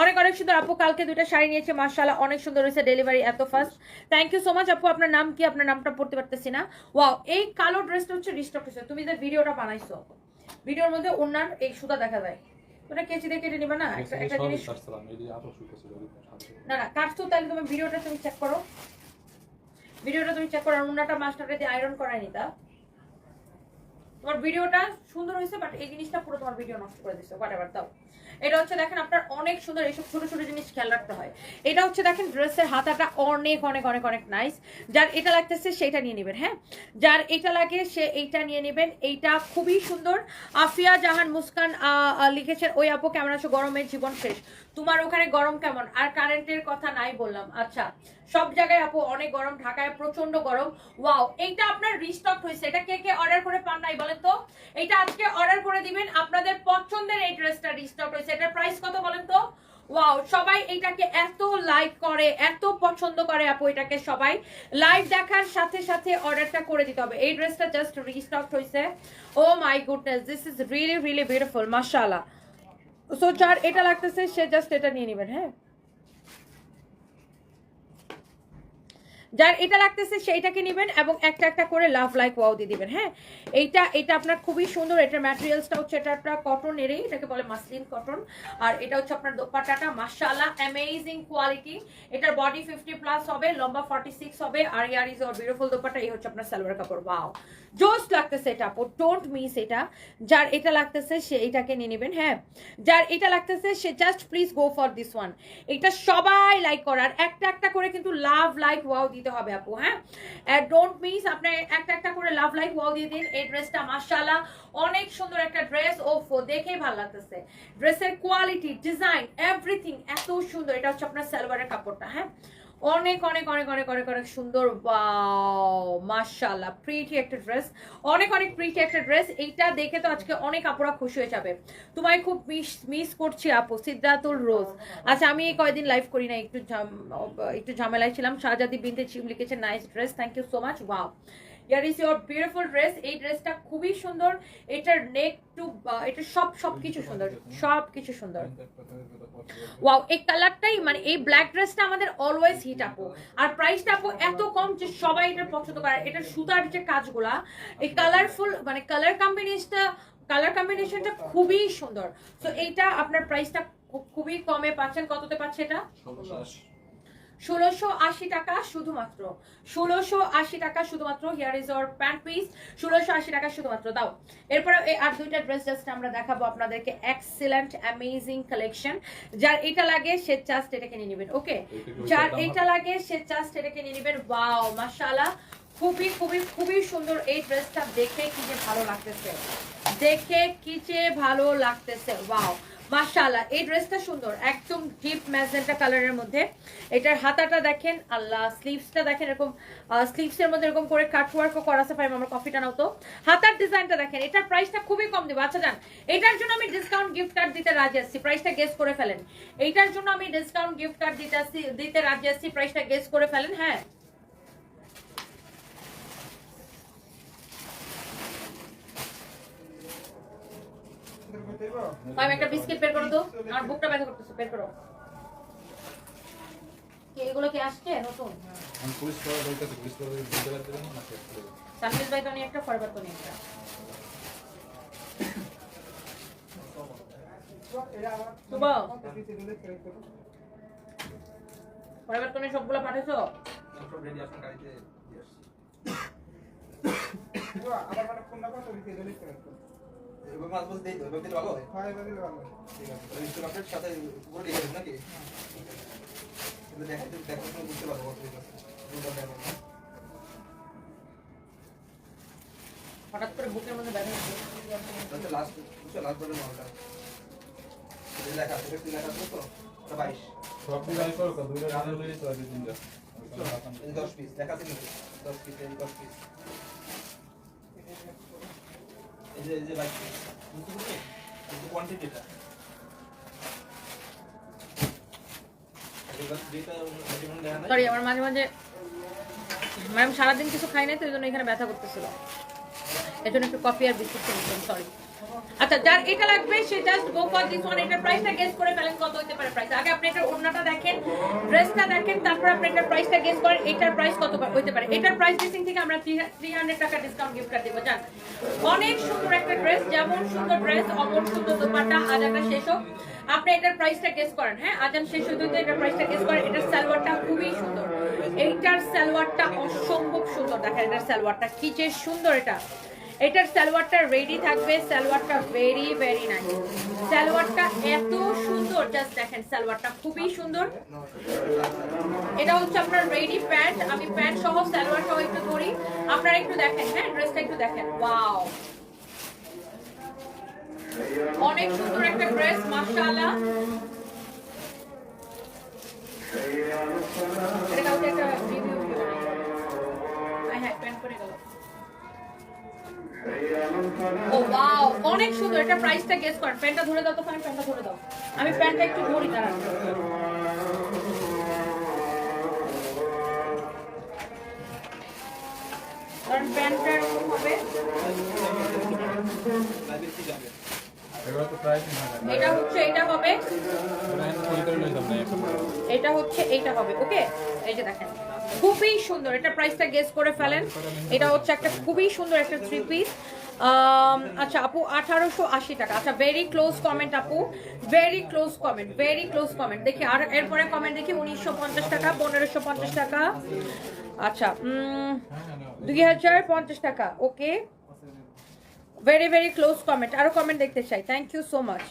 অনেক অনেক সুন্দর আপু কালকে দুইটা শাড়ি নিয়েছে মার্শাল্লাহ অনেক সুন্দর হয়েছে ডেলিভারি এত fast thank you so much আপু আপনার নাম কি? আপনার নামটা পড়তে পারতেছি না। ওয়াও এই কালো ড্রেসটা হচ্ছে রিস্টক তুমি যে ভিডিওটা বানাইছো ভিডিওর মধ্যে ওনার এই সুতা দেখা যায়। ওটা কেচি দিয়ে কেটে নিবে না? একটা একটা জিনিস না না কাটছো তাহলে তুমি ভিডিওটা তুমি চেক করো। ভিডিওটা তুমি চেক করো আর ওনাটা মাস্টারটা দিয়ে আয়রন নিতা। তোমার ভিডিওটা সুন্দর হয়েছে বাট এই জিনিসটা পুরো তোমার ভিডিও নষ্ট করে দিচ্ছে হোয়াট দাও। এটা হচ্ছে দেখেন আপনার অনেক সুন্দর এইসব ছোট ছোট জিনিস খেয়াল রাখতে হয়। এটা হচ্ছে দেখেন ড্রেসের হাতাটা অনেক অনেক অনেক অনেক নাইস যার এটা লাগতেছে সেটা নিয়ে নেবেন হ্যাঁ? যার এটা লাগে সে এইটা নিয়ে নেবেন। এইটা খুবই সুন্দর। আফিয়া জাহান মুস্কান লিখেছেন, ওই আপু কেমন আছো? গরমের জীবন শেষ। তোমার ওখানে গরম কেমন? আর কারেন্টের কথা নাই বললাম। আচ্ছা সব জায়গায় আপু অনেক গরম, ঢাকায় প্রচণ্ড গরম। ওয়াও, এইটা আপনার রিস্টক হয়েছে। এটা কে কে অর্ডার করে পান নাই বলেন তো? এটা আজকে অর্ডার করে দিবেন। আপনাদের পছন্দের এই ড্রেসটা রিস্টক হয়েছে। এটার প্রাইস কত বলেন তো? ওয়াও সবাই এটাকে এত লাইক করে, এত পছন্দ করে আপু এটাকে সবাই। লাইভ দেখার সাথে সাথে অর্ডারটা করে দিতে হবে। এই ড্রেসটা জাস্ট রিস্টক হয়েছে ও my goodness this is really really beautiful মাশাআল্লাহ। সো যার এটা লাগতেছে, সে জাস্ট এটা নিয়ে নেবেন হ্যাঁ? যার এটা লাগতেছে সেইটাকে নেবেন এবং একটা একটা করে লাভ লাইক ওয়াও দিয়ে দিবেন হ্যাঁ? এইটা, এটা আপনার খুবই সুন্দর এটার ম্যাটেরিয়ালসটা হচ্ছে এটা একটা কটনেরই এটাকে বলে মাসলিন কটন আর এটা হচ্ছে আপনার দোপাট্টাটা, মাশাআল্লাহ অ্যামেজিং কোয়ালিটি এটার বডি ফিফটি প্লাস হবে, লম্বা ফর্টি সিক্স হবে, আর here is your beautiful dupatta, এই হচ্ছে আপনার সালোয়ার কাপড় ওয়াও জোস লাগতেছে এটা, আপু ডোন্ট মিস এটা। যার এটা লাগতেছে, সে এইটাকে নিয়ে নেবেন হ্যাঁ? যার এটা লাগতেছে, সে just please go for this one এটা সবাই লাইক করার, একটা একটা করে কিন্তু লাভ লাইক ওয়াও দিতে হবে আপু হ্যাঁ? ডোন্ট মিস আপনি একটা একটা করে লাভ লাইফ ওয়াও দিয়ে দিন। এই ড্রেসটা মাশাআল্লাহ অনেক সুন্দর একটা ড্রেস ওফো, দেখেই ভালো লাগতেছে। ড্রেসের কোয়ালিটি ডিজাইন এভরিথিং এত সুন্দর। এটা হচ্ছে আপনার সালোয়ারের কাপড়টা হ্যাঁ? অনেক অনেক অনেক অনেক অনেক অনেক সুন্দর মার্শাল্লাহ প্রিটি একটা ড্রেস অনেক অনেক প্রিটি একটা ড্রেস এইটা দেখে তো আজকে অনেক আপুরা খুশি হয়ে যাবে। তোমায় খুব মিস মিস করছি আপু সিদ্ধাতুল রোজ। আচ্ছা আমি এই কয়দিন লাইভ করি না একটু একটু ঝামেলায় ছিলাম, শাহজাদি বিনতে চিম লিখেছে nice dress thank you so much wow here is your beautiful dress এই ড্রেসটা খুবই সুন্দর। এটার নেক টু এটা সব সব কিছু সুন্দর। সব কিছু সুন্দর। ওয়াও এই কালারটাই মানে এই ব্ল্যাক ড্রেসটা আমাদের অলওয়েজ হিট আপু আর প্রাইসটা আপু এত কম যে সবাই এটা পছন্দ করে। এটা সুতার যে কাজগুলা এই কালারফুল মানে কালার কম্বিনেশনটা কালার কম্বিনেশনটা খুবই সুন্দর। তো এইটা আপনার প্রাইসটা খুবই কমে পাচ্ছেন। কততে পাচ্ছে এটা? ষোলোশো আশি টাকা শুধুমাত্র। ষোলোশো আশি টাকা শুধুমাত্র। Here is your pant piece ষোলোশো আশি টাকা শুধুমাত্র। দাও। এরপরে এই আর দুইটা ড্রেস জাস্ট আমরা দেখাবো আপনাদেরকে। এক্সিলেন্ট অ্যামেজিং কালেকশন যার এটা লাগে সে জাস্ট এটাকে নিয়ে নেবেন ওকে যার এটা লাগে সে জাস্ট এটাকে নিয়ে নেবেন। ওয়াও মাশাআল্লাহ খুবই খুবই খুবই সুন্দর এই ড্রেসটা দেখে কি যে ভালো লাগতেছে। দেখে কি যে ভালো লাগতেছে। ওয়াও মাশাআল্লাহ, এই ড্রেসটা সুন্দর, একদম ডিপ ম্যাজেন্টা কালারের মধ্যে। এটার হাতাটা দেখেন, আল্লাহ স্লিভসটা দেখেন, এরকম স্লিভসের মধ্যে এরকম করে কাটওয়ার্কও করা আছে পাইম আমার কফিটা নাও তো। হাতার ডিজাইনটা দেখেন, এটার প্রাইসটা খুবই কম দেবো। আচ্ছা জান, এটার জন্য আমি ডিসকাউন্ট গিফট কার্ড দিতে রাজি আছি প্রাইসটা গেস করে ফেলেন। এইটার জন্য আমি ডিসকাউন্ট গিফট কার্ড দিতে আসছি দিতে রাজি আছি প্রাইসটা গেস করে ফেলেন হ্যাঁ। পাইম একটা বিস্কিট বের করো তো আমার বুকটা ব্যথা করতেছে বের করো। কি এগুলো কি আসছে? নতুন? সানফিস ভাই তো নিয়ে একটা ফরবার তো নিয়ে একটা। ফরবার তো নিয়ে সবগুলো পাঠাইছো? মাছ বলতে দিই তো এবার দিলে ভালো ঠিক আছে ওই স্টুডেন্টের সাথে পুরো দিয়ে দেবেন নাকি? কিন্তু দেখা দেখা শুনে বুঝতে পারব কত দিন আছে দুটো দেখো হঠাৎ করে বুকের মধ্যে আচ্ছা লাস্ট বুঝছ লাস্ট বলে মালটা। লেখা আছে কি লেখা আছে তো ওটা 22 সব করো দুইটা রান্না লইই তো আছে তিনটা। এই 10 পিস লেখা আছে কিন্তু 10 পিস এই 10 পিস এই যে এই যে 22 বুঝতে পারছ এই কোয়ান্টিটিটা এগুলো যেটা মেজারমেন্ট দেখা নাই সরি আমার মাঝে মাঝে ম্যাম সারাদিন কিছু খাই নাই, তো ওই জন্য এখানে ব্যথা করতেছিল। এর একটু কফি আর বিস্কুট খেয়েছিলাম সরি আচ্ছা যার এটা লাগবে, সে just go for this one এটার প্রাইসটা গেস করে ফেলেন কত হতে পারে প্রাইস আগে আপনি এটার ওড়নাটা দেখেন ড্রেসটা দেখেন, তারপর আপনি এটার প্রাইসটা গেস করেন, এটার প্রাইস কত হইতে পারে। এটার প্রাইস ড্রেসিং থেকে আমরা থ্রি হান্ড্রেড টাকা ডিসকাউন্ট গিফট কার্ড দেবো। জান অনেক সুন্দর একটা ড্রেস যেমন সুন্দর ড্রেস অমন সুন্দর দোপাটা আজানটা শেষ হোক। আপনি এটার প্রাইসটা গেস করেন হ্যাঁ? আজান শেষ হতে হতে এটার প্রাইসটা গেস করেন, এটার সালোয়ারটা খুবই সুন্দর। এইটার সালোয়ারটা অসম্ভব সুন্দর, দেখেন এটার সালোয়ারটা কি যে সুন্দর এটা। এটার সালোয়ারটা রেডি থাকবে, সালোয়ারটা ভেরি ভেরি নাইস সালোয়ারটা এত সুন্দর জাস্ট দেখেন, সালোয়ারটা খুবই সুন্দর। এটা হচ্ছে আপনার রেডি প্যান্ট আমি প্যান্ট সহ সালোয়ার সহ একটু ধরি। আপনারা একটু দেখেন হ্যাঁ ড্রেসটা একটু দেখেন। ওয়াও অনেক সুন্দর একটা ড্রেস মাশাআল্লাহ। ও অনেক সুন্দর এটা প্রাইসটা গেস প্যান্টটা ধরে দাও তো প্যান্টটা ধরে দাও। আমি প্যান্টটা একটু ধরি এটা হচ্ছে, এটা হবে। এটা হচ্ছে, এইটা হবে ওকে দেখেন, খুবই সুন্দর এটা প্রাইসটা করে ফেলেন। এটা হচ্ছে একটা খুবই সুন্দর একটা থ্রি পিস আচ্ছা আপু, আঠারোশো আশি টাকা। আচ্ছা ভেরি ক্লোজ কমেন্ট আপু। Very close comment very close comment দেখি, আর এরপরে কমেন্ট দেখি, উনিশশো পঞ্চাশ টাকা, পনেরোশো পঞ্চাশ টাকা। আচ্ছা দুই হাজার পঞ্চাশ টাকা, okay. Very very close comment আরও কমেন্ট দেখতে চাই। থ্যাংক ইউ সো মাচ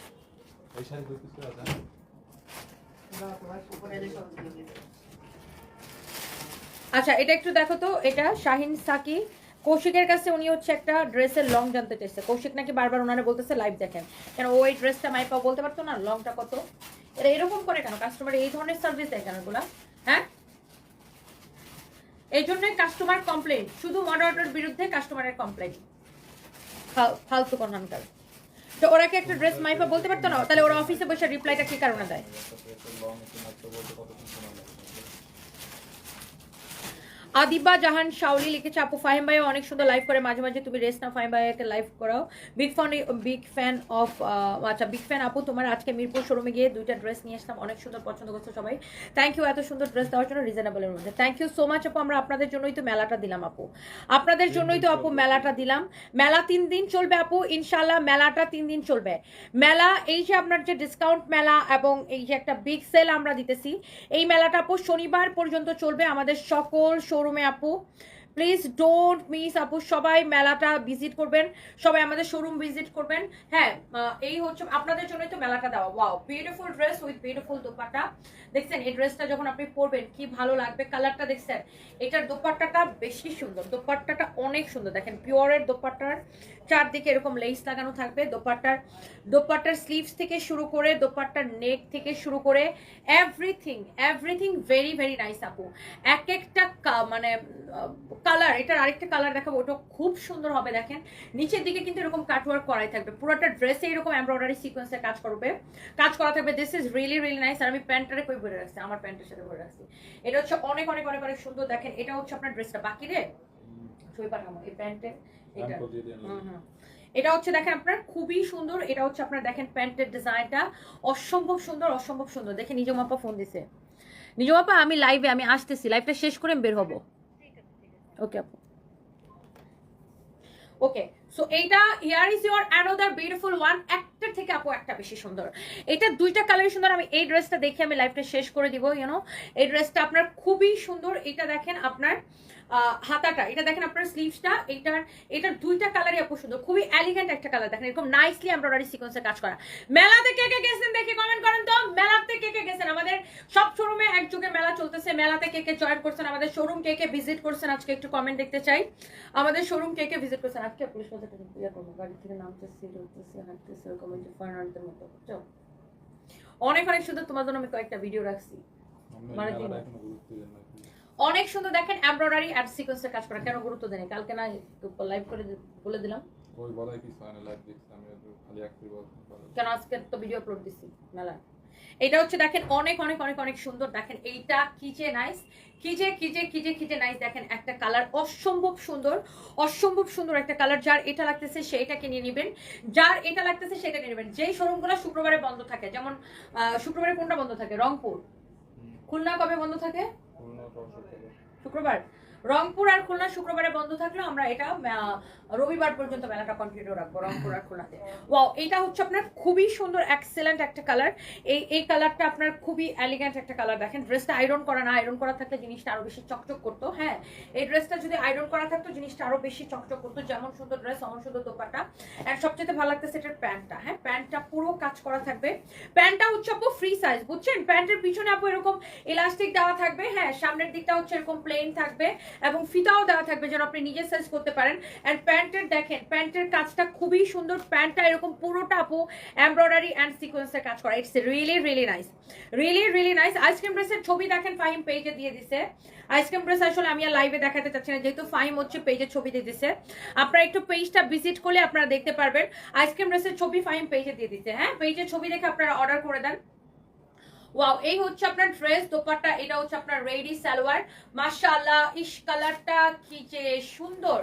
আচ্ছা এটা একটু দেখো তো, এটা শাহিন সাকি। কৌশিকের কাছে উনি হচ্ছে একটা ড্রেসের লং জানতে চাইছে। কৌশিক নাকি বারবার ওনারা বলতেছে লাইভ দেখেন। কেন ও এই ড্রেসটা মাইপা বলতে পারতো না? লংটা কত? এটা এরকম করে কেন? কাস্টমার এই ধরনের সার্ভিস দেয় কেন এগুলা? হ্যাঁ? এই জন্যই কাস্টমার কমপ্লেন শুধু মডারেটর বিরুদ্ধে কাস্টমারের কমপ্লেন ফালতু কনহানকার তো ওরা কি একটা ড্রেস মাইপা বলতে পারতো না? তাহলে ওরা অফিসে বসে রিপ্লাইটা কি কারণে দেয় লং একটু মাত্র বলতে কতক্ষণ সময় লাগে আদিবা জাহান শাওলি লিখেছে, আপু, ফাহিম ভাই অনেক সুন্দর লাইভ করে। মাঝে মাঝে তুমি রেস্ট না ফাহিম ভাইকে লাইভ করাও। Big fan big fan of আচ্ছা বিগ ফ্যান আপু, তোমার আজকে মিরপুর শোরুমে গিয়ে দুইটা ড্রেস নিয়ে আসলাম। অনেক সুন্দর পছন্দ করছ সবাই। থ্যাংক ইউ এত সুন্দর ড্রেস দেওয়ার জন্য রিজনেবলের মধ্যে। থ্যাংক ইউ সো মাচ আপু, আমরা আপনাদের জন্যই তো মেলাটা দিলাম আপু। আপনাদের জন্যই তো আপু মেলাটা দিলাম। মেলা তিন দিন চলবে আপু ইনশাল্লাহ মেলাটা তিন দিন চলবে। মেলা, এই যে আপনার যে ডিসকাউন্ট মেলা এবং এই যে একটা বিগ সেল আমরা দিতেছি, এই মেলাটা আপু শনিবার পর্যন্ত চলবে। আমাদের সকল শোরুমে আপু প্লিজ ডোন্ট মিস আপু। সবাই মেলাটা ভিজিট করবেন। সবাই আমাদের শোরুম ভিজিট করবেন। হ্যাঁ এই হচ্ছে আপনাদের জন্যই তো মেলাটা দেওয়া। Wow beautiful dress with beautiful dupatta. দেখছেন, এই ড্রেসটা যখন আপনি পরবেন, কি ভালো লাগবে কালারটা দেখছেন? এটার দোপাট্টাটা বেশি সুন্দর। দোপাট্টাটা অনেক সুন্দর। দেখেন পিওরের দোপাট্টার চারদিকে এরকম লেস লাগানো থাকবে। দোপাট্টার দোপাট্টার স্লিভস থেকে শুরু করে, দোপাট্টার নেক থেকে শুরু করে everything everything very very nice আপু। এক একটা মানে কালার এটার আরেকটা কালার দেখাবো ওটা খুব সুন্দর হবে দেখেন। নিচের দিকে কিন্তু এরকম কাটওয়ার্ক করাই থাকবে। পুরোটা ড্রেসে এরকম এমব্রয়ডারি সিকোয়েন্সের কাজ করবে। কাজ করা থাকবে this is really really nice আর আমি প্যান্টটারে কই ভরে রাখছি আমার প্যান্টের সাথে ভরে রাখছি। এটা হচ্ছে অনেক অনেক অনেক অনেক সুন্দর দেখেন এটা হচ্ছে আপনার ড্রেসটা বাকি রে? ছবি পাঠাবো এই প্যান্টের এটা। হুম হুম। এটা হচ্ছে দেখেন আপনার খুবই সুন্দর এটা হচ্ছে আপনার দেখেন প্যান্টের ডিজাইনটা অসম্ভব সুন্দর অসম্ভব সুন্দর। দেখে নিজ মাপা ফোন দিছে। নিজ মাপা আমি লাইভে আমি আসতেছি লাইভটা শেষ করে বের হব। ওকে আপু ওকে সো এইটা here is your another beautiful one একটা থেকে আপু একটা বেশি সুন্দর। এটা দুইটা কালারই সুন্দর। আমি এই ড্রেসটা দেখে আমি লাইফটা শেষ করে দিব ইউনো এই ড্রেসটা আপনার খুবই সুন্দর। এটা দেখেন আপনার আহ, হাতাটা এটা দেখেন আপনার স্লিভসটা এটার এটার দুইটা কালারই আপু সুন্দর। খুবই এলিগেন্ট একটা কালার দেখেন এরকম নাইসলি এমব্রয়ডারি সিকোয়েন্সে কাজ করা। মেলাতে কে কে গেছেন দেখে কমেন্ট করেন তো? মেলাতে কে কে গেছেন? আমাদের সব শোরুমে একযোগে মেলা চলতেছে মেলাতে কে কে জয়েন করছেন? আমাদের শোরুম কে কে ভিজিট করছেন? আজকে একটু কমেন্ট দেখতে চাই। আমাদের শোরুম কে কে ভিজিট করছেন? আজকে পুলিশ বাজারটা ইয়ে করব। গাড়ি থেকে নামতেছি উঠতেছি হাঁটতেছি ওরকম যে ফার্নান্ডের মতো বুঝছ? অনেক অনেক সুন্দর। তোমার জন্য আমি কয়েকটা ভিডিও রাখছি। মানে অনেক সুন্দর দেখেন এমব্রয়ডারি অ্যাড সিকোয়েন্সের কাজ করা। কেন গুরুত্ব দেনি কালকে না লাইভ করে বলে দিলাম। ওই বলাই হয় না লাইভ দেখছি আমি একটু খালি বল কেন আজকে তো ভিডিও আপলোড দিছি মেলা। এটা হচ্ছে দেখেন অনেক অনেক অনেক অনেক সুন্দর। দেখেন এইটা কি যে নাইস কি যে কি যে কি যে কি যে নাইস দেখেন একটা কালার অসম্ভব সুন্দর অসম্ভব সুন্দর একটা কালার যার এটা লাগতেছে সেইটাকে নিয়ে নেবেন। যার এটা লাগতেছে সেটা নিয়ে নেবেন। যেই শোরুমগুলো শুক্রবারে বন্ধ থাকে যেমন আহ, শুক্রবারে কোনটা বন্ধ থাকে? রংপুর। খুলনা কবে বন্ধ থাকে? শুক্রবার রংপুর আর খুলনা শুক্রবারে বন্ধ থাকলেও আমরা এটা রবিবার পর্যন্ত মেলাটা কন্টিনিউ রাখব, রংপুর আর খুলনাতে। ওয়াও এটা হচ্ছে আপনার খুবই সুন্দর এক্সেলেন্ট একটা কালার এই এই কালারটা আপনার খুবই এলিগেন্ট একটা কালার দেখেন ড্রেসটা আয়রন করা না আয়রন করা থাকলে জিনিসটা আরও বেশি চকচক করতো হ্যাঁ? এই ড্রেসটা যদি আয়রন করা থাকতো, জিনিসটা আরও বেশি চকচক করতো। যেমন সুন্দর ড্রেস তেমন সুন্দর দোপাটা আর সবচেয়ে ভালো লাগতেছে এটার প্যান্টটা হ্যাঁ? প্যান্টটা পুরো কাজ করা থাকবে। প্যান্টটা হচ্ছে আপু ফ্রি সাইজ বুঝছেন? প্যান্টের পিছনে আপু এরকম ইলাস্টিক দেওয়া থাকবে হ্যাঁ? সামনের দিকটা হচ্ছে এরকম প্লেন থাকবে। এবং ফিতাও দেওয়া থাকবে যেন আপনি নিজে সাইজ করতে পারেন। অ্যান্ড প্যান্টের দেখেন, প্যান্টের কাজটা খুবই সুন্দর। প্যান্টটা এরকম পুরোটা আপু এমব্রয়ডারি অ্যান্ড সিকোয়েন্সের কাজ করা। It's really really nice really really nice ice cream ড্রেসের ছবি দেখেন, ফাহিম পেজে দিয়ে দিছে। আইসক্রিম ড্রেস আসলে আমি আর লাইভে দেখাতে চাচ্ছি না, যেহেতু ফাহিম হচ্ছে পেজে ছবি দিয়ে দিছে। আপনারা একটু পেজটা ভিজিট করলে আপনারা দেখতে পারবেন। আইসক্রিম ড্রেসের ছবি ফাহিম পেজে দিয়ে দিচ্ছে হ্যাঁ পেজের ছবি দেখে আপনারা অর্ডার করে দেন। ওয়াও এই হচ্ছে আপনার ড্রেস দোপাট্টা, এটা হচ্ছে আপনার রেডি সালোয়ার। মাশাআল্লাহ, ইশ কালারটা কি যে সুন্দর।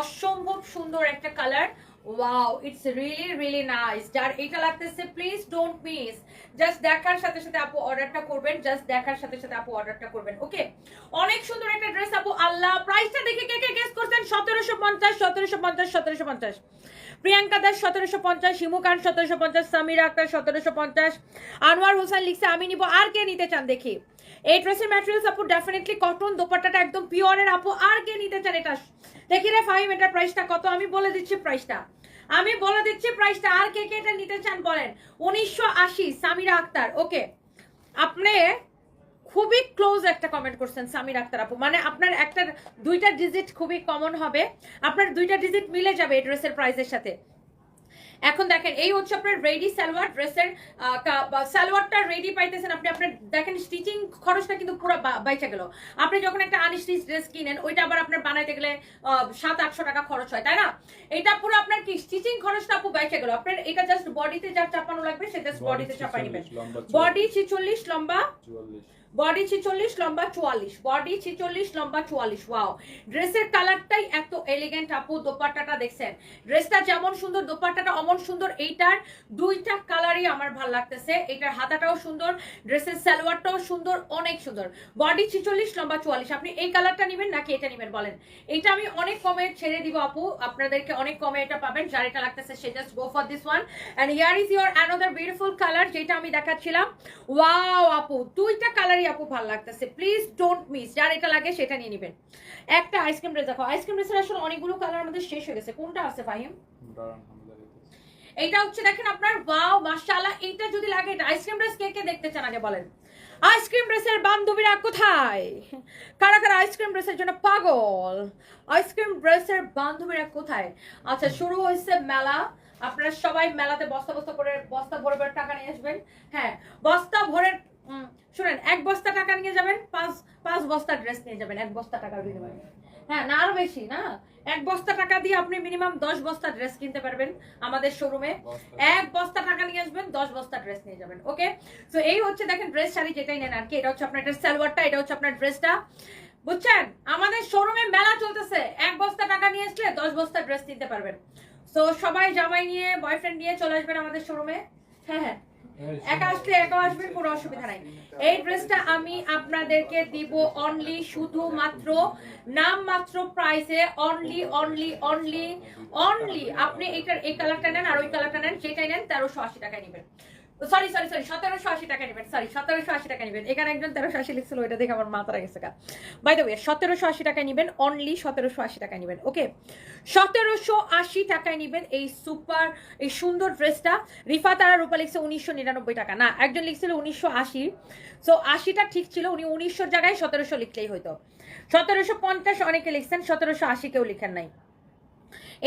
অসম্ভব সুন্দর একটা colour wow it's really really nice যার এটা লাগতেছে প্লিজ ডোন্ট মিস জাস্ট দেখার সাথে সাথে আপু অর্ডারটা করবেন জাস্ট দেখার সাথে সাথে আপু অর্ডারটা করবেন ওকে অনেক সুন্দর একটা ড্রেস আপু, আল্লাহ। প্রাইসটা দেখে কে কে গেস করছেন? সতেরোশো পঞ্চাশ সতেরোশো পঞ্চাশ সতেরোশো পঞ্চাশ। প্রিয়াঙ্কা দাস সতেরোশো পঞ্চাশ, হিমু খান সতেরোশো পঞ্চাশ, সামিরা আক্তার সতেরোশো পঞ্চাশ, আনোয়ার হোসেন লিখছে, আমি নিব। আর কে নিতে চান দেখি? এই ড্রেসের ম্যাটেরিয়ালস আপু ডেফিনেটলি কটন দোপাট্টাটা একদম পিওরের আপু। আর কে নিতে চান এটা? দেখি রে ফাহিম এটার প্রাইসটা কত? আমি বলে দিচ্ছি প্রাইসটা আমি বলে দিচ্ছি প্রাইসটা আর কে কে এটা নিতে চান বলেন? উনিশশো আশি, সামিরা আক্তার। ওকে আপনি খুবই ক্লোজ একটা কমেন্ট করছেন সামির আক্তার আপু। মানে আপনার একটা দুইটা ডিজিট খুবই কমন হবে। আপনার দুইটা ডিজিট মিলে যাবে এই ড্রেসের প্রাইসের সাথে। এখন দেখেন এই হচ্ছে আপনার রেডি সালোয়ার ড্রেসের সালোয়ারটা রেডি পাইতেছেন আপনি। আপনার দেখেন স্টিচিং খরচটা কিন্তু পুরো বাইচা গেল। আপনি যখন একটা আনস্টিচ ড্রেস কিনেন ওইটা আবার আপনার বানাইতে গেলে সাত আটশো টাকা খরচ হয় তাই না? এটা পুরো আপনার কি স্টিচিং খরচটা আপু বাইচা গেল। আপনার এটা জাস্ট বডিতে যা চাপানো লাগবে সেটা বডিতে চাপাই নেবেন। বডি ছিচল্লিশ লম্বা বডি ছিচল্লিশ, লম্বা চুয়াল্লিশ। বডি ছিচল্লিশ, লম্বা চুয়াল্লিশ। ওয়াও ড্রেসের কালারটাই এত এলিগেন্ট আপু, দোপাট্টাটা দেখছেন। ড্রেসটা যেমন সুন্দর, দোপাট্টাটা অমন সুন্দর, এইটার দুইটা কালারই আমার ভালো লাগতেছে। এটার হাতাটাও সুন্দর ড্রেসের সালোয়ারটাও সুন্দর, অনেক সুন্দর। বডি ছিচল্লিশ, লম্বা চুয়াল্লিশ। আপনি এই কালারটা নেবেন নাকি এটা নেবেন বলেন? এটা আমি অনেক কমে ছেড়ে দিব আপু। আপনাদেরকে অনেক কমে এটা পাবেন। যার এটা লাগতেছে, সে just go for this one and here is your another beautiful colour যেটা আমি দেখাচ্ছিলাম। ওয়াও আপু! দুইটা কালারই আপু ভালো লাগতেছে। প্লিজ ডোন্ট মিস যার এটা লাগে সেটা নিয়ে নেবেন। একটা আইসক্রিম ড্রেস দেখো। আইসক্রিম ড্রেসের আসলে অনেকগুলো কালার আমাদের শেষ হয়ে গেছে। কোনটা আছে, ফাহিম? এইটা হচ্ছে দেখেন আপনার, ওয়াও, মাশাআল্লাহ, এইটা যদি লাগে, এটা আইসক্রিম ড্রেস কে কে দেখতে চান আগে বলেন। আইসক্রিম ড্রেসের বান্ধবীরা কোথায়? কারা কারা আইসক্রিম ড্রেসের জন্য পাগল? আইসক্রিম ড্রেসের বান্ধবীরা কোথায়? আচ্ছা শুরু হয়েছে মেলা। আপনারা সবাই মেলাতে বস্তা বস্তা করে, বস্তা ভরে টাকা নিয়ে আসবেন। হ্যাঁ বস্তা ভরে শুনেন এক বস্তা টাকা নিয়ে যাবেন পাঁচ পাঁচ বস্তা ড্রেস নিয়ে যাবেন এক বস্তা টাকার বিনিময়ে হ্যাঁ না আরও বেশি না? এক বস্তা টাকা দিয়ে আপনি মিনিমাম দশ বস্তা ড্রেস কিনতে পারবেন আমাদের শোরুমে এক বস্তা। টাকা নিয়ে আসবেন দশ বস্তা ড্রেস নিয়ে যাবেন ওকে তো এই হচ্ছে দেখেন ড্রেস শাড়ি যেটাই নেন আর কি এটা হচ্ছে আপনার এটা সালোয়ারটা এটা হচ্ছে আপনার ড্রেসটা বুঝছেন? আমাদের শোরুমে মেলা চলতেছে এক বস্তা টাকা নিয়ে আসলে দশ বস্তা ড্রেস নিতে পারবেন। তো সবাই জামাই নিয়ে বয়ফ্রেন্ড নিয়ে চলে আসবেন আমাদের শোরুমে হ্যাঁ হ্যাঁ। একা আসলে একা আসবেন কোনো অসুবিধা নাই। এই ড্রেসটা আমি আপনাদেরকে দিব অনলি শুধুমাত্র নাম প্রাইসে অনলি অনলি অনলি অনলি আপনি এইটার এই কালারটা নেন আর ওই কালারটা নেন, যেটাই নেন, তেরোশো আশি টাকায় নেবেন। সরি সরি সরি সতেরোশো আশি টাকা নেবেন সরি সতেরোশো আশি টাকা নেবেন। এখানে একজন তেরোশো আশি লিখছিল, ওইটা দেখে আমার মাথাটা গেছে গা। বাই দ্য ওয়ে সতেরোশো আশি টাকায় নেবেন অনলি সতেরোশো আশি টাকায় নেবেন ওকে সতেরোশো আশি টাকায় নেবেন এই সুপার, এই সুন্দর ড্রেসটা। রিফা তারা রূপা লিখছে উনিশশো নিরানব্বই টাকা। না, একজন লিখছিল উনিশশো আশি। সো আশিটা ঠিক ছিল, উনি উনিশশোর জায়গায় সতেরোশো লিখলেই হয়তো সতেরোশো পঞ্চাশ অনেকে লিখছেন, সতেরোশো আশি কেউ লিখেন নাই।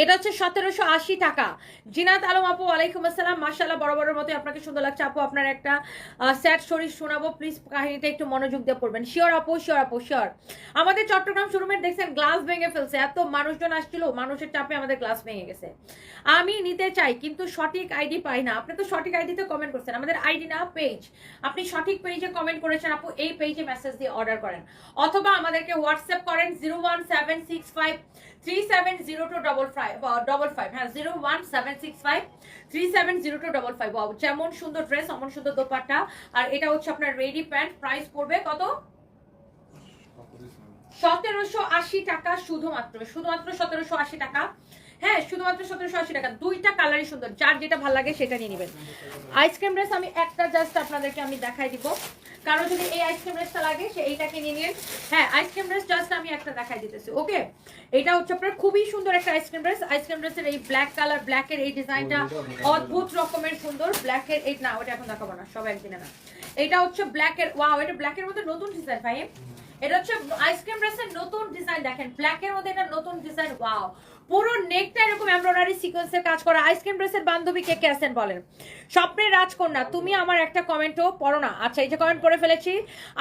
এটা হচ্ছে সতেরোশো আশি টাকা। জিনাত আলম আপু আলাইকুম আসসালাম। মাশাল্লাহ বড় বড় মতো আপনাকে সুন্দর লাগছে। আপু, আপনার একটা স্যাড শরীর শোনাবো। প্লিজ কাহিনীটা একটু মনোযোগ দিয়ে পড়বেন। শিওর আপু শিওর আপু, শিওর। আমাদের চট্টগ্রাম শোরুমের দেখছেন, গ্লাস ভেঙে ফেলছে। এত মানুষজন আসছিল, মানুষের চাপে আমাদের গ্লাস ভেঙে গেছে। আমি নিতে চাই, কিন্তু সঠিক আইডি পাই না। আপনি তো সঠিক আইডিতে কমেন্ট করছেন। আমাদের আইডি না, পেজ। আপনি সঠিক পেজে কমেন্ট করেছেন আপু, এই পেজে মেসেজ দিয়ে অর্ডার করেন। অথবা আমাদেরকে হোয়াটসঅ্যাপ করেন zero one seven six five three seven zero two double five double five হ্যাঁ zero one seven six five three seven zero two double five যেমন সুন্দর ড্রেস অমন সুন্দর দোপাট্টা। আর এটা হচ্ছে আপনার রেডি প্যান্ট প্রাইস পড়বে কত? সতেরোশো আশি টাকা শুধুমাত্র শুধুমাত্র সতেরোশো আশি টাকা। হ্যাঁ শুধুমাত্র সতেরোশো আশি টাকা। দুইটা কালারই সুন্দর। যার যেটা ভালো লাগে সেটা নিয়ে নেবেন। আইসক্রিম ড্রেস আমি একটা জাস্ট আপনাদেরকে আমি দেখাই দিব। কারও যদি এই আইসক্রিম ড্রেসটা লাগে সে এইটাকে নিয়ে নিন। হ্যাঁ আইসক্রিম ড্রেস জাস্ট আমি একটা দেখাই দিতেছি ওকে? এটা হচ্ছে আপনার খুবই সুন্দর একটা আইসক্রিম ড্রেস আইসক্রিম ড্রেসের এই ব্ল্যাক কালার ব্ল্যাকের এই ডিজাইনটা অদ্ভুত রকমের সুন্দর। ব্ল্যাকের এই না ওটা এখন দেখাবো না সব একদিনে না এটা হচ্ছে ব্ল্যাকের ওয়াও এটা ব্ল্যাকের মধ্যে নতুন ডিজাইন ভাই এটা হচ্ছে আইসক্রিম ড্রেসের নতুন ডিজাইন দেখেন। ব্ল্যাকের মধ্যে এটা নতুন ডিজাইন ওয়াও পুরো নেকটা এরকম এমব্রয়ডারি সিকোয়েন্সের কাজ করা আইসক্রিম ড্রেসের বান্ধবী কে কে আছেন বলেন? স্বপ্নের রাজকন্যা, তুমি আমার একটা কমেন্টও পড়ো না। আচ্ছা এই যে কমেন্ট পড়ে ফেলেছি।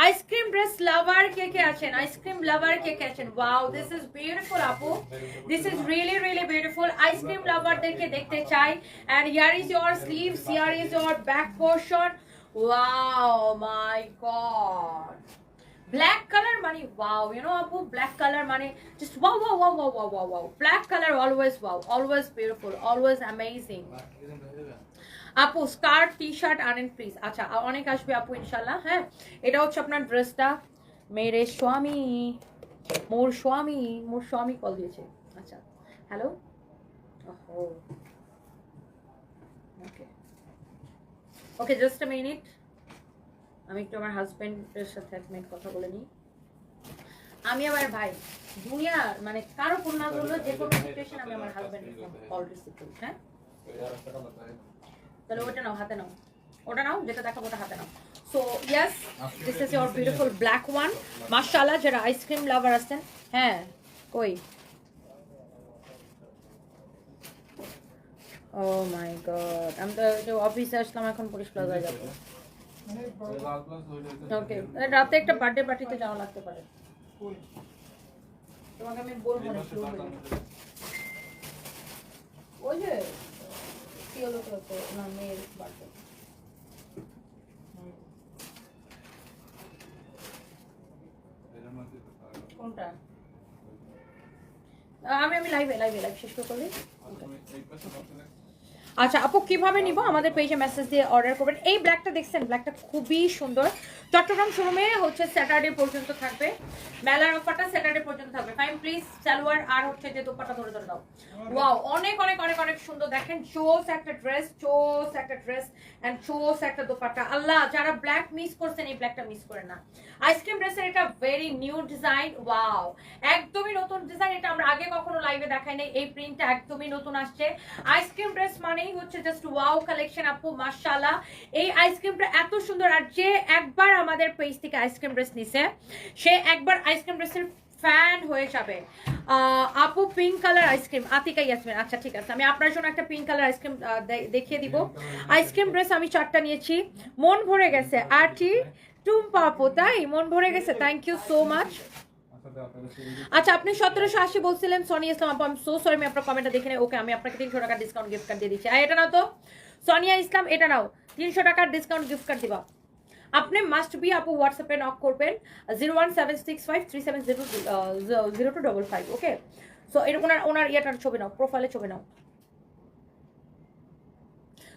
আইসক্রিম ড্রেস লাভার কে কে আছেন? আইসক্রিম লাভার কে কে আছেন? ওয়াও দিস ইজ বিউটিফুল আপু। This is really really beautiful ice cream লাভারদেরকে দেখতে চাই। And here is your sleeves here is your back portion wow my god black colour মানে ওয়াও ইউ নো আপু black colour মানে just wow wow wow wow wow wow wow black colour always wow always beautiful always amazing আপু skirt টি shirt আনেন please আচ্ছা অনেক আসবে আপু ইনশাল্লাহ হ্যাঁ? এটা হচ্ছে আপনার ড্রেসটা মেরে স্বামী, মোর স্বামী মোর স্বামী কল দিয়েছে। আচ্ছা hello okay okay just minute আমি একটু আমার হাজবেন্ডের সাথে এক মিনিট কথা বলে নিই। আমি আমার ভাই দুনিয়া মানে কারও না বলল যে কোনো সিচুয়েশন আমি আমার হাজবেন্ডের কল রিসিভ করি হ্যাঁ? তাহলে ওটা নাও হাতে নাও। ওটা নাও যেটা দেখাবো ওটা হাতে নাও। So yes this is your beautiful black one মাশাআল্লাহ যারা আইসক্রিম লাভার আছেন হ্যাঁ কই? ও মাই গড আমি তো অফিসে আসলাম এখন পুলিশ প্লাজায় যাব। ওকে রাতে একটা বার্থডে পার্টিতে যাওয়া লাগতে পারে। তোমাকে না কোনটা? আমি আমি লাইভে লাইভে লাইভ শেষ করে আচ্ছা আপু, কীভাবে নিব? আমাদের পেজে মেসেজ দিয়ে অর্ডার করবেন। এই ব্ল্যাকটা দেখছেন? ব্ল্যাকটা খুবই সুন্দর। চট্টগ্রাম শোরুমে হচ্ছে স্যাটারডে পর্যন্ত থাকবে। মেলার অফারটা স্যাটারডে পর্যন্ত থাকবে। ফাইন প্লিজ সালোয়ার আর হচ্ছে যে দোপাটা ধরে ধরে দাও। ওয়াও অনেক অনেক অনেক অনেক সুন্দর। দেখেন, চোস একটা ড্রেস চোস একটা ড্রেস এন্ড চোস একটা দোপাটা। আল্লাহ, যারা ব্ল্যাক মিস করছেন, এই ব্ল্যাকটা মিস করেন না। আইসক্রিম ড্রেসের এটা ভেরি নিউ ডিজাইন ওয়াও একদমই নতুন ডিজাইন এটা আমরা আগে কখনো লাইভে দেখাই নাই। এই প্রিন্টটা একদমই নতুন আসছে। আইসক্রিম ড্রেস মানেই হচ্ছে জাস্ট ওয়াও কালেকশন আপু মাশাআল্লাহ। এই আইসক্রিমটা এত সুন্দর আর যে একবার আমাদের পেজ থেকে আইসক্রিম ড্রেস নিছে সে একবার আইসক্রিম ড্রেসের ফ্যান হয়ে যাবে। আপু pink colour ice cream Atika Yasmin আচ্ছা ঠিক আছে আমি আপনার জন্য একটা পিঙ্ক কালার আইসক্রিম দেখিয়ে দিব। আইসক্রিম ড্রেস আমি চারটা নিয়েছি। মন ভরে গেছে। আর কি টুম্পা আপু তাই? মন ভরে গেছে। থ্যাংক ইউ সো মাচ আচ্ছা আপনি সতেরোশো আশি বলছিলেন সনি ইসলাম আপু আমি সো সরি আমি আপনার কমেন্টটা দেখে নেই। ওকে, আমি আপনাকে তিনশো টাকার ডিসকাউন্ট গিফট কার্ড দিয়ে দিচ্ছি। আর এটা নাও তো। সনিয়া ইসলাম, এটা নাও। তিনশো টাকার ডিসকাউন্ট গিফট কার্ড দিবা। আপনি মাস্ট বি আপু হোয়াটসঅ্যাপে নক করবেন zero one seven six five three seven zero zero two double five okay so এরকম ওনার ওনার ইয়েটার ছবি নাও প্রোফাইলে ছবি নাও।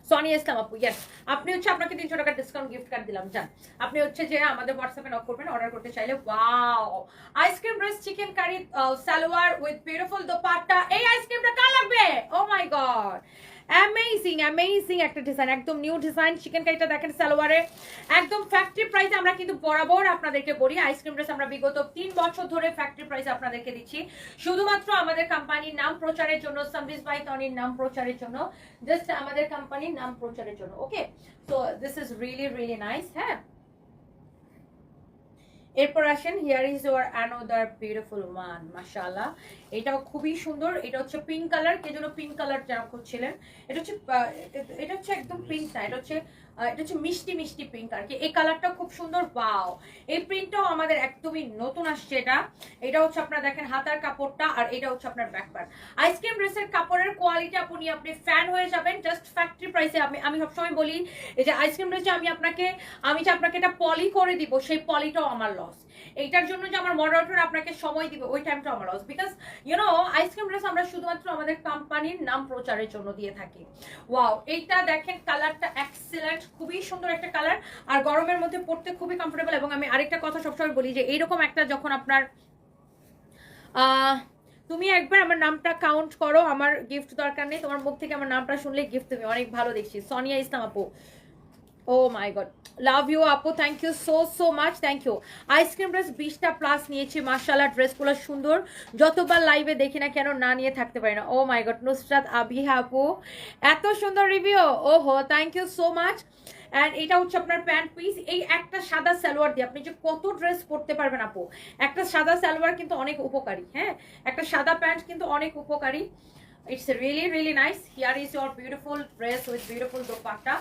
সনি ইসলাম আপু ইয়েস আপনি হচ্ছে আপনাকে তিনশো টাকার ডিসকাউন্ট গিফট কার্ড দিলাম যান আপনি হচ্ছে যে আমাদের হোয়াটসঅ্যাপে নক করবেন অর্ডার করতে চাইলে wow ice cream breast chicken curry salwar with beautiful dupatta এই আইসক্রিমটা কার লাগবে? Oh my god amazing amazing একটা ডিজাইন একদম নিউ ডিজাইন চিকেন কারিটা দেখেন সালোয়ারে। একদম ফ্যাক্টরি প্রাইস আমরা কিন্তু বরাবর আপনাদেরকে বলি আইসক্রিম ড্রেস আমরা বিগত তিন বছর ধরে ফ্যাক্টরি প্রাইস আপনাদেরকে দিচ্ছি। শুধুমাত্র আমাদের কোম্পানির নাম প্রচারের জন্য সামরিজ বাই তনির নাম প্রচারের জন্য জাস্ট আমাদের কোম্পানির নাম প্রচারের জন্য okay so this is really really nice হ্যাঁ? এরপর আসেন here is our another beautiful one মাসাল্লাহ এটাও খুবই সুন্দর। এটা হচ্ছে পিঙ্ক কালার কে জন্য পিঙ্ক কালার যারা করছিলেন এটা হচ্ছে এটা- হচ্ছে একদম পিঙ্ক না, এটা হচ্ছে এটা হচ্ছে মিষ্টি মিষ্টি পিঙ্ক আর কি। এই কালারটা খুব সুন্দর পাও এই প্রিন্টটাও আমাদের একদমই নতুন আসছে এটা। এটা হচ্ছে আপনার দেখেন হাতার কাপড়টা আর এটা হচ্ছে আপনার ব্যাকপার্ট আইসক্রিম ড্রেসের কাপড়ের কোয়ালিটি আপনি আপনি ফ্যান হয়ে যাবেন জাস্ট ফ্যাক্টরি প্রাইসে আমি আমি সবসময় বলি, এই যে আইসক্রিম ড্রেসে আমি আপনাকে, আমি যে আপনাকে এটা পলি করে দিব, সেই পলিটাও আমার লস এইটার জন্য যে আমার মডারেটর আপনাকে সময় দিবে, ওই টাইমটা আমার loss because you know ice cream dress আমরা শুধুমাত্র আমাদের কোম্পানির নাম প্রচারের জন্য দিয়ে থাকি। ওয়াও এইটা দেখেন কালারটা এক্সেলেন্ট খুবই সুন্দর একটা কালার আর গরমের মধ্যে পড়তে খুবই কমফোর্টেবল এবং আমি আরেকটা কথা সবসময় বলি যে, এইরকম একটা যখন আপনার তুমি একবার আমার নামটা কাউন্ট করো, আমার গিফট দরকার নেই, তোমার মুখ থেকে আমার নামটা শুনলে গিফট তুমি অনেক ভালো দেখছি। সোনিয়া ইসলাম আপু। Oh my god love you আপু thank you so so much thank you ice cream dress বিশটা প্লাস নিয়েছি মার্শাল্লাহ ড্রেসগুলো সুন্দর। যতবার লাইভে দেখি না কেন না নিয়ে থাকতে পারি না। ও মাই গড নুসরাত আবিহা আপু। এত সুন্দর review oh ho thank you so much and এটা হচ্ছে আপনার প্যান্ট পিস এই একটা সাদা সালোয়ার দিয়ে আপনি যে কত ড্রেস পরতে পারবেন, আপু। একটা সাদা সালোয়ার কিন্তু অনেক উপকারী হ্যাঁ? একটা সাদা প্যান্ট কিন্তু অনেক উপকারী। It's really really nice here is your beautiful dress with beautiful dupatta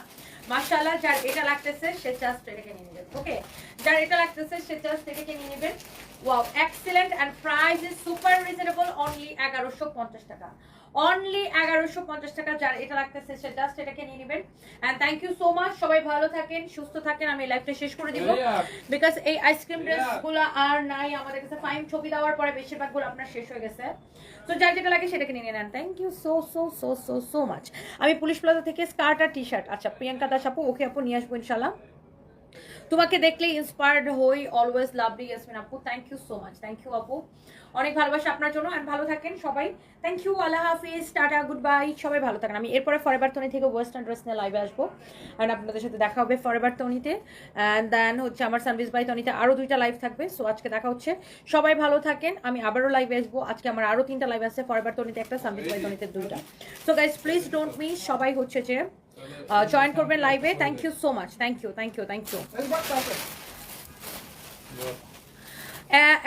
মাশাআল্লাহ যার এটা লাগতেছে সে জাস্ট এটাকে নিয়ে নেবেন ওকে যার এটা লাগতেছে সে জাস্ট এটাকে নিয়ে নেবেন wow excellent and price is super reasonable only এগারোশো পঞ্চাশ টাকা অনলি এগারোশো পঞ্চাশ টাকা যার এটা লাগতেছে সে জাস্ট এটাকে নিয়ে নেবেন। And thank you so much সবাই ভালো থাকেন সুস্থ থাকেন। আমি লাইভটা শেষ করে দিব। বিকজ এই আইসক্রিম ড্রেসগুলো আর নাই। আমাদের কাছে ফাইন ছবি দেওয়ার পরে বেশিরভাগগুলো আপনার শেষ হয়ে গেছে। তো যার যেটা লাগে সেটাকে নিয়ে নেন। Thank you so so so so so much আমি পুলিশ প্লাজা থেকে স্কার্ট আর টি শার্ট আচ্ছা প্রিয়াঙ্কা দাস আপু ওকে আপু নিয়ে আসব ইনশাল্লাহ তোমাকে দেখলে ইন্সপায়ার্ড হই। অলওয়েজ লাভলি ইয়াসমিন আপু। Thank you so much thank you আপু। অনেক ভালোবাসা আপনার জন্য আর ভালো থাকেন সবাই। থ্যাংক ইউ আল্লাহ হাফিজ, টাটা গুড বাই সবাই ভালো থাকেন। আমি এরপরে ফরেবার তনি থেকে ওয়েস্টার্ন ড্রেস নিয়ে লাইভে আসব অ্যান্ড আপনাদের সাথে দেখা হবে ফরেবার তনিতে অ্যান্ড দেন হচ্ছে আমার সার্ভিস বাই তনিতে আরও দুইটা লাইভ থাকবে সো আজকে দেখা হচ্ছে। সবাই ভালো থাকেন, আমি আবারও লাইভে আসব। আজকে আমার আরও তিনটা লাইভ আছে ফরেবার তনিতে একটা সার্ভিস বাই তনিতে দুইটা। So guys please don't miss সবাই হচ্ছে যে জয়েন করবেন লাইভে thank you so much thank you thank you thank you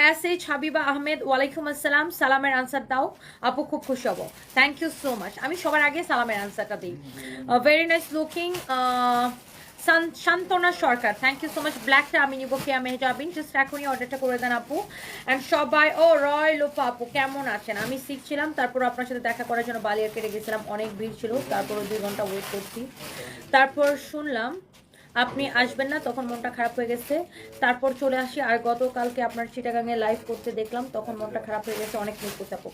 S H Habiba Ahmed ওয়ালাইকুম আসসালাম, সালামের আনসার দাও। আপু, খুব খুশি হব। থ্যাংক ইউ সো মাচ আমি সবার আগে সালামের আনসারটা দিই। Very nice looking Shantona Sarkar. Thank you so much ব্ল্যাকটা আমি নিব কে? আমি যাবিন জাস্ট এখনই অর্ডারটা করে দেন, আপু। অ্যান্ড সবাই, ও, রয় লোপা আপু, কেমন আছেন? আমি শিখছিলাম তারপর আপনার সাথে দেখা করার জন্য বালিয়া কেটে গেছিলাম। অনেক ভিড় ছিল, তারপর দুই ঘণ্টা ওয়েট করছি। তারপর শুনলাম আপনি আসবেন না, তখন মনটা খারাপ হয়ে গেছে। তারপর চলে আসি, আর গতকালকে আপনার চিটাগাঙে লাইভ করতে দেখলাম, তখন মনটা খারাপ হয়ে গেছে, অনেক মিস করতে আপু।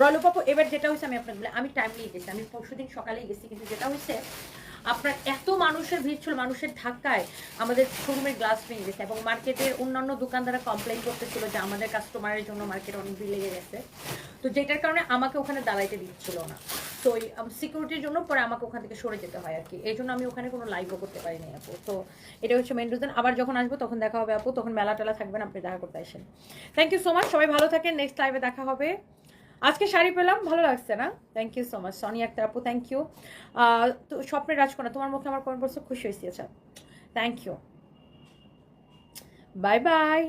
রলুপাপু এবার যেটা হয়েছে, আমি আপনাকে বলে, আমি টাইমলি গেছি, আমি পরশু দিন সকালেই গেছি, কিন্তু যেটা হয়েছে আপনার এত মানুষের ভিড় ছিল, মানুষের ধাক্কায় আমাদের শোরুমের গ্লাস ভেঙে গেছে এবং মার্কেটের অন্যান্য দোকানদারা কমপ্লেন করতেছিল যে আমাদের কাস্টমারের জন্য মার্কেটে অনেক ভিড় লেগে গেছে। তো যেটার কারণে আমাকে ওখানে দাঁড়াইতে দিচ্ছিল না। তো সিকিউরিটির জন্য পরে আমাকে ওখান থেকে সরে যেতে হয় আর কি এই জন্য আমি ওখানে কোনো লাইভও করতে পারিনি আপু। তো এটা হচ্ছে মেন রিজন আবার যখন আসব তখন দেখা হবে আপু। তখন মেলা টেলা থাকবেন, আপনি দেখা করতে আসেন। থ্যাংক ইউ সো মাচ সবাই ভালো থাকেন। নেক্সট লাইভে দেখা হবে। আজকে শাড়ি পেলাম, ভালো লাগছে না? Thank you so much Sony Akter আপু থ্যাংক ইউ তো স্বপ্নের রাজকন্যা, তোমার মুখে আমার কমেন্ট বলছে খুশি হয়েছি থ্যাংক ইউ বাই বাই